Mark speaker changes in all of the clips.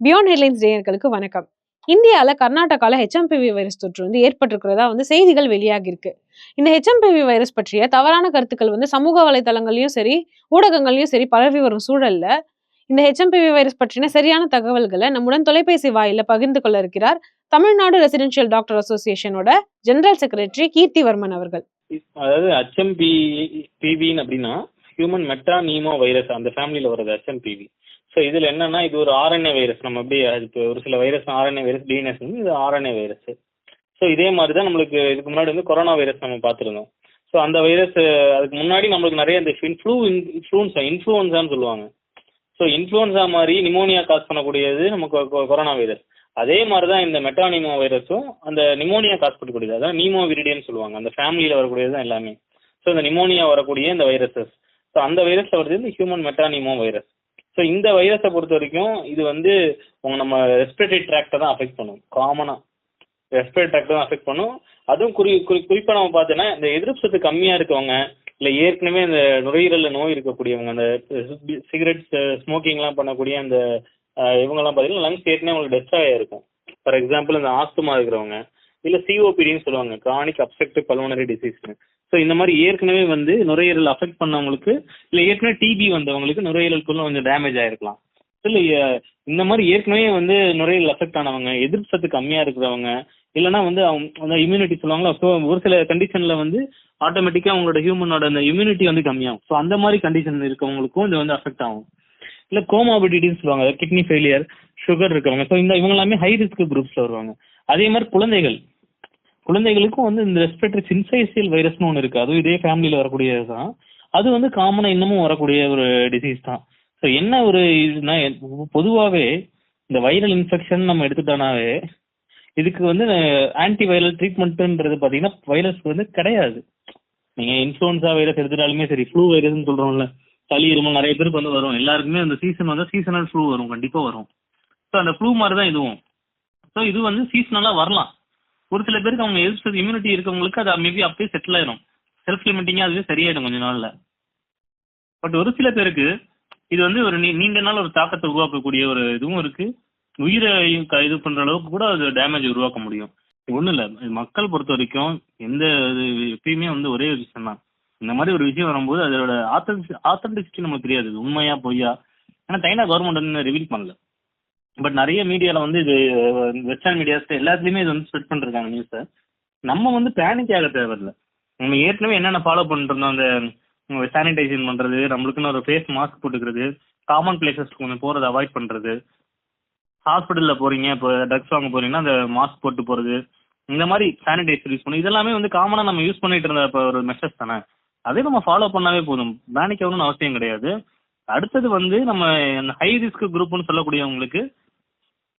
Speaker 1: Beyond headlines நேயர்களுக்கு வணக்கம். இந்தியாவில் கர்நாடகாவில் ஹெச்எம்பிவி வைரஸ் தொற்று வந்து ஏற்பட்டிருக்கிறதா வந்து செய்திகள் வெளியாகி இருக்கு இந்த ஹெச்எம்பிவி வைரஸ் பற்றிய தவறான கருத்துக்கள் வந்து சமூக வலைதளங்களையும் சரி ஊடகங்களையும் சரி பரவி வரும் சூழல்ல இந்த ஹெச்எம்பிவி வைரஸ் பற்றின சரியான தகவல்களை நம்முடன் தொலைபேசி வாயில பகிர்ந்து கொள்ள இருக்கிறார் தமிழ்நாடு ரெசிடென்ஷியல் டாக்டர் அசோசியேஷனோட ஜெனரல் செக்ரட்டரி கீர்த்திவர்மன் அவர்கள்.
Speaker 2: அதாவது ஹெச்எம்பி பிவின்னு அப்படின்னா ஹியூமன் மெட்டா நீமோ வைரஸ் அந்த ஃபேமிலியில் வர்றது ஹெச்எம்பிவி ஸோ இதில் என்னன்னா இது ஒரு ஆர்என்ஏ வைரஸ் நம்ம எப்படி இப்போ ஒரு சில வைரஸ் ஆர்என்ஏ வைரஸ் டிஎன்எஸ் இது ஆர்என்ஏ வைரஸ் ஸோ இதே மாதிரி தான் நம்மளுக்கு இதுக்கு முன்னாடி வந்து கொரோனா வைரஸ் நம்ம பார்த்துருந்தோம். ஸோ அந்த வைரஸ் அதுக்கு முன்னாடி நம்மளுக்கு நிறைய இந்த இன்ஃப்ளூ இன்ஃப்ளூன்ஸா இன்ஃப்ளூன்ஸான்னு சொல்லுவாங்க. ஸோ இன்ஃப்ளூன்ஸா மாதிரி நிமோனியா காஸ் பண்ணக்கூடியது நமக்கு கொ- கொரோனா வைரஸ் அதே மாதிரி தான் இந்த மெட்டானிமோ வைரஸும் அந்த நிமோனியா காஸ் பண்ணக்கூடியது. அதான் நீமோ விரிடியன்னு சொல்லுவாங்க. அந்த ஃபேமிலியில் வரக்கூடியது தான் எல்லாமே. ஸோ இந்த நிமோனியா வரக்கூடிய இந்த வைரஸஸ் ஸோ அந்த வைரஸ் வருது இந்த ஹியூமன் மெட்டானிமோ வைரஸ் ஸோ இந்த வைரஸை பொறுத்த வரைக்கும் இது வந்து உங்க நம்ம ரெஸ்பிரேட்டரி ட்ராக்டை தான் அஃபெக்ட் பண்ணும். காமனாக ரெஸ்பிரேட்டரி ட்ராக்டை தான் அஃபெக்ட் பண்ணும். அதுவும் குறி குறி குறிப்பாக நம்ம பார்த்தோன்னா இந்த எதிர்ப்பு சத்து கம்மியாக இருக்கவங்க இல்லை ஏற்கனவே இந்த நுரையீரலில் நோய் இருக்கக்கூடியவங்க அந்த சிகரெட் ஸ்மோக்கிங்லாம் பண்ணக்கூடிய அந்த இவங்கெல்லாம் பார்த்தீங்கன்னா லங்ஸ் ஏற்கனவே உங்களுக்கு டெஸ்ட் இருக்கும் ஃபார் எக்ஸாம்பிள் இந்த ஆஸ்துமா இருக்கிறவங்க இல்லை சிஓபிடின்னு சொல்லுவாங்க கிரானிக் அப்செக்டிவ் பல்மனரி டிசீஸ்னு ஸோ இந்த மாதிரி ஏற்கனவே வந்து நுரையீரல் அஃபெக்ட் பண்ணவங்களுக்கு இல்லை ஏற்கனவே டிபி வந்தவங்களுக்கு நுரையீரலுக்குள்ள கொஞ்சம் டேமேஜ் ஆயிருக்கலாம். இல்லை இந்த மாதிரி ஏற்கனவே வந்து நுரையீரல் அஃபெக்ட் ஆனவங்க எதிர்ப்பு சத்து கம்மியாக இருக்கிறவங்க இல்லைன்னா வந்து அவங்க அந்த இம்யூனிட்டி சொல்லுவாங்களா ஸோ ஒரு சில கண்டிஷனில் வந்து ஆட்டோமேட்டிக்காக அவங்களோட ஹியூமனோட அந்த இம்யூனிட்டி வந்து கம்மியாகும். ஸோ அந்த மாதிரி கண்டிஷன் இருக்கவங்களுக்கும் இது வந்து அஃபெக்ட் ஆகும். இல்லை கோமாபிடிட்டின்னு சொல்லுவாங்க கிட்னி ஃபெயிலியர் சுகர் இருக்கிறவங்க ஸோ இந்த இவங்க எல்லாமே ஹை ரிஸ்க் குரூப்ஸில் வருவாங்க. அதே மாதிரி குழந்தைகள் குழந்தைகளுக்கும் வந்து இந்த ரெஸ்பிரேட்டரி சின்சைசியல் வைரஸ்னு ஒன்று இருக்குது அதுவும் இதே ஃபேமிலியில் வரக்கூடியது தான் அது வந்து காமனாக இன்னமும் வரக்கூடிய ஒரு டிசீஸ் தான். ஸோ என்ன ஒரு இதுனா பொதுவாகவே இந்த வைரல் இன்ஃபெக்ஷன் நம்ம எடுத்துட்டோம்னாவே இதுக்கு வந்து ஆன்டி வைரல் ட்ரீட்மெண்ட்டுன்றது பார்த்தீங்கன்னா வைரஸ் வந்து கிடையாது. நீங்கள் இன்ஃப்ளூன்ஸா வைரஸ் எடுத்துட்டாலுமே சரி ஃப்ளூ வைரஸ்னு சொல்கிறோம்ல சளி இருமல் நிறைய பேருக்கு வந்து வரும். எல்லாருக்குமே அந்த சீசன் வந்து சீசனல் ஃப்ளூ வரும் கண்டிப்பாக வரும். ஸோ அந்த ஃப்ளூ மாதிரி தான் இதுவும். ஸோ இது வந்து சீசனலாக வரலாம். ஒரு சில பேருக்கு அவங்க எதிர்ப்பு இம்யூனிட்டி இருக்கவங்களுக்கு அது மேபி அப்படியே செட்டில் ஆயிடும் செல்ஃப் லிமிட்டிங்காக அதுவே சரியாயிடும் கொஞ்ச நாள்ல. பட் ஒரு சில பேருக்கு இது வந்து ஒரு நீ- நீண்ட நாள் ஒரு தாக்கத்தை உருவாக்கக்கூடிய ஒரு இதுவும் இருக்கு. உயிரை க- இது பண்ற அளவுக்கு கூட அது டேமேஜ் உருவாக்க முடியும். ஒன்றும் இல்லை. மக்கள் பொறுத்த வரைக்கும் எந்த இது எப்பயுமே வந்து ஒரே ஒரு விஷயம் தான். இந்த மாதிரி ஒரு விஷயம் வரும்போது அதோட ஆத்தன்டிசிட்டி நமக்கு தெரியாது. உண்மையா பொய்யா. ஏன்னா சைனா கவர்மெண்ட் வந்து ரிவீல் பண்ணல. பட் நிறைய மீடியால வந்து இது வெஸ்டர்ன் மீடியாஸ் எல்லாத்துலயுமே இது வந்து ஸ்ப்ரெட் பண்ணிருக்காங்க நியூஸை நம்ம வந்து பேனிக் ஆக தேவையில்ல. நம்ம ஏற்கனவே என்னென்ன ஃபாலோ பண்ணிருந்தோம் அந்த சானிடைசேஷன் பண்றது நம்மளுக்குன்னு ஒரு ஃபேஸ் மாஸ்க் போட்டுக்கிறது காமன் பிளேசஸ் கொஞ்சம் போகிறத அவாய்ட் பண்றது. ஹாஸ்பிட்டல்ல போறீங்க இப்போ ட்ரக்ஸ் வாங்க போறீங்கன்னா அந்த மாஸ்க் போட்டு போறது. இந்த மாதிரி சானிடைசர் யூஸ் பண்ணி இதெல்லாமே வந்து காமனா நம்ம யூஸ் பண்ணிட்டு இருந்த இப்போ ஒரு மெஷர்ஸ் தானே. அதே நம்ம ஃபாலோ பண்ணாவே போதும். பேனிக் ஆகணும்னு அவசியம் கிடையாது. அடுத்தது வந்து நம்ம ஹை ரிஸ்க் குரூப்னு சொல்லக்கூடியவங்களுக்கு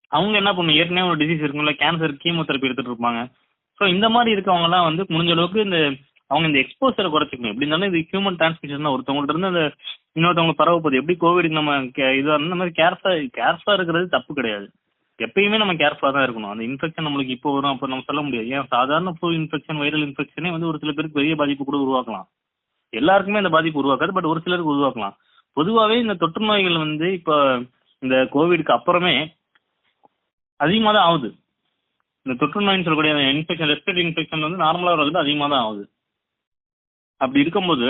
Speaker 2: அவங்க என்ன பண்ணும்? ஏற்கனவே ஒரு டிசீஸ் இருக்கும்ல கேன்சர் கீமோதெரப்பி எடுத்துட்டு இருப்பாங்க. ஸோ இந்த மாதிரி இருக்கவங்கலாம் வந்து முடிஞ்ச அளவுக்கு இந்த அவங்க இந்த எக்ஸ்போசரை குறைச்சிக்கணும். எப்படி இருந்தாலும் இது ஹியூமன் டிரான்ஸ்மிஷன் தான். ஒருத்தவங்கள்ட்ட இருந்து அந்த இன்னொருத்தவங்க பரவ போகுது. எப்படி கோவிட் நம்ம கே- இருந்தால் இந்த மாதிரி கேர்ஃபாக கேர்ஃபாக இருக்கிறது தப்பு கிடையாது. எப்பயுமே நம்ம கேர்ஃபுல்லாக தான் இருக்கணும். அந்த இன்ஃபெக்ஷன் நம்மளுக்கு இப்போ வரும். அப்போ நம்ம சொல்ல முடியாது. ஏன்? சாதாரண ஃப்ளூ இன்ஃபெக்ஷன் வைரல் இன்ஃபெக்ஷனே வந்து ஒரு சில பேருக்கு பெரிய பாதிப்பு கூட உருவாக்கலாம். எல்லாருக்குமே அந்த பாதிப்பு உருவாக்காது. பட் ஒரு சிலருக்கு உருவாக்கலாம். பொதுவாகவே இந்த தொற்று நோய்கள் வந்து இப்போ இந்த கோவிட்க்கு அப்புறமே அதிகமாக தான் ஆகுது. இந்த தொற்று நோயின்னு சொல்லக்கூடிய இன்ஃபெக்ஷன் ரெஸ்பிரேட்டரி இன்ஃபெக்ஷன் வந்து நார்மலாக வர்றது அதிகமாக தான் ஆகுது. அப்படி இருக்கும்போது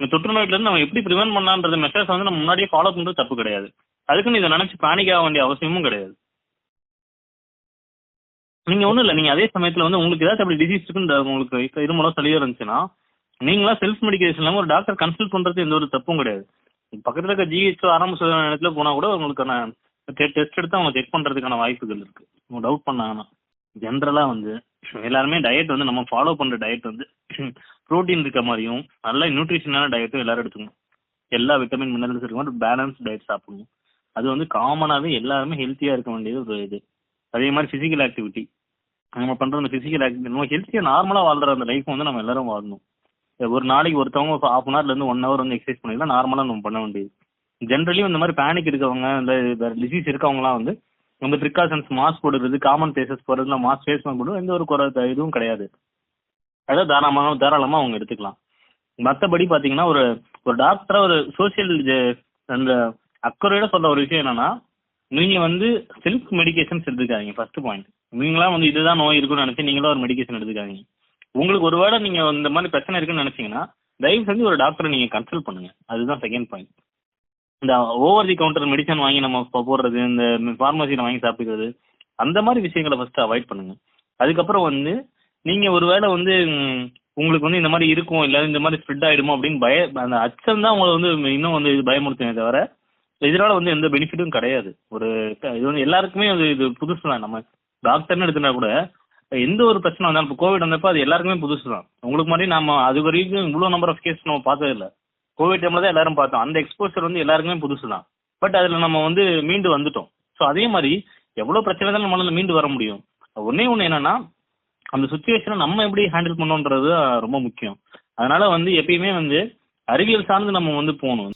Speaker 2: இந்த தொற்று நோயிலேருந்து நம்ம எப்படி ப்ரிவென்ட் பண்ணலான்றது மெஷர்ஸ் வந்து நம்ம முன்னாடியே ஃபாலோ பண்ணுறது தப்பு கிடையாது. அதுக்குன்னு இதை நினைச்சு பேனிக் ஆக வேண்டிய அவசியமும் கிடையாது. நீங்க ஒண்ணும் இல்ல. நீங்க அதே சமயத்துல வந்து உங்களுக்கு ஏதாச்சும் அப்படி டிசீஸ் இருக்குன்னு உங்களுக்கு இப்ப இருமலோ சளியோ இருந்துச்சுன்னா நீங்களா செல்ஃப் மெடிக்கேஷன் இல்லாமல் ஒரு டாக்டர் கன்சல்ட் பண்றது எந்த ஒரு தப்பும் கிடையாது. பக்கத்துல இருக்க ஜிஹெச் ஆரம்ப சுகாதார நிலையத்துல போனா கூட உங்களுக்கான டெஸ்ட் எடுத்து அவங்க செக் பண்றதுக்கான வாய்ப்புகள் இருக்கு. உங்க டவுட் பண்ணாங்கன்னா ஜென்ரலா வந்து எல்லாருமே டயட் வந்து நம்ம ஃபாலோ பண்ற டயட் வந்து புரோட்டீன் இருக்க மாதிரியும் நல்ல நியூட்ரிஷனான டயட்டும் எல்லாரும் எடுத்துக்கணும். எல்லா விட்டமின் மினரல்ஸ் இருக்க மாதிரி பேலன்ஸ் டயட் சாப்பிடணும். அது வந்து காமனாகவே எல்லாருமே ஹெல்த்தியாக இருக்க வேண்டியது ஒரு இது. அதே மாதிரி ஃபிசிக்கல் ஆக்டிவிட்டி நம்ம பண்ணுற அந்த ஃபிசிக்கல் ஆக்டிவிட்டி நம்ம ஹெல்த்தியாக நார்மலாக வாழ்ற அந்த லைஃப் வந்து நம்ம எல்லாரும் வாழணும். ஒரு நாளைக்கு ஒருத்தவங்க ஹாஃப் அன் ஹவர்லேருந்து ஒன் ஹவர் வந்து எக்ஸசைஸ் பண்ணிக்கலாம் நார்மலாக நம்ம பண்ண வேண்டியது. ஜென்ரலி இந்த மாதிரி பேனிக் இருக்கவங்க இந்த டிசீஸ் இருக்கவங்கலாம் வந்து நம்ம ப்ரிகாஷன்ஸ் மாஸ்க் போடுறது காமன் பிளேசஸ் போடுறதுல மாஸ்க் ஃபேஸ் போடுறது எந்த ஒரு குறை இதுவும் கிடையாது. அதை தாராளமாக தாராளமாக அவங்க எடுத்துக்கலாம். மற்றபடி பார்த்தீங்கன்னா ஒரு ஒரு டாக்டராக ஒரு சோஷியல் அந்த அக்கறையோட சொல்ல ஒரு விஷயம் என்னன்னா நீங்கள் வந்து செல்ஃப் மெடிகேஷன்ஸ் எடுத்துக்காதீங்க ஃபர்ஸ்ட் பாயிண்ட் நீங்களா வந்து இதுதான் நோய் இருக்குன்னு நினச்சி நீங்களும் ஒரு மெடிகேஷன் எடுத்துக்காதீங்க. உங்களுக்கு ஒருவேளை நீங்க இந்த மாதிரி பிரச்சனை இருக்குன்னு நினைச்சீங்கன்னா தயவு செஞ்சு ஒரு டாக்டரை நீங்க கன்சல்ட் பண்ணுங்க. அதுதான் செகண்ட் பாயிண்ட் இந்த ஓவர் தி கவுண்டர் மெடிசன் வாங்கி நம்ம போடுறது இந்த ஃபார்மசியில் வாங்கி சாப்பிடுறது அந்த மாதிரி விஷயங்களை ஃபர்ஸ்ட் அவாய்ட் பண்ணுங்க. அதுக்கப்புறம் வந்து நீங்க ஒருவேளை வந்து உங்களுக்கு வந்து இந்த மாதிரி இருக்கும் இல்லை இந்த மாதிரி ஸ்ப்ரெட் ஆயிடுமோ அப்படின்னு பய அந்த அச்சம் தான் உங்களை வந்து இன்னும் வந்து இது பயமுறுத்துமே தவிர இதனால வந்து எந்த பெனிஃபிட்டும் கிடையாது. ஒரு இது வந்து எல்லாருக்குமே அது இது புதுசு தான் நம்ம டாக்டர்னு எடுத்துனா கூட எந்த ஒரு பிரச்சனை வந்தாலும் இப்போ கோவிட் வந்தப்போ அது எல்லாருக்குமே புதுசு தான் உங்களுக்கு மாதிரி நம்ம அது வரைக்கும் இவ்வளோ நம்பர் ஆஃப் கேஸ் நம்ம பார்த்தது இல்லை. கோவிட் டைம்ல தான் எல்லாரும் பார்த்தோம். அந்த எக்ஸ்போசர் வந்து எல்லாருக்குமே புதுசு தான் பட் அதில் நம்ம வந்து மீண்டு வந்துட்டோம். ஸோ அதே மாதிரி எவ்வளோ பிரச்சனை தான் நம்மளால மீண்டு வர முடியும். ஒன்னே ஒன்று என்னன்னா அந்த சுச்சுவேஷனை நம்ம எப்படி ஹேண்டில் பண்ணோன்றது ரொம்ப முக்கியம். அதனால வந்து எப்பயுமே வந்து அறிவியல் சார்ந்து நம்ம வந்து போகணும்.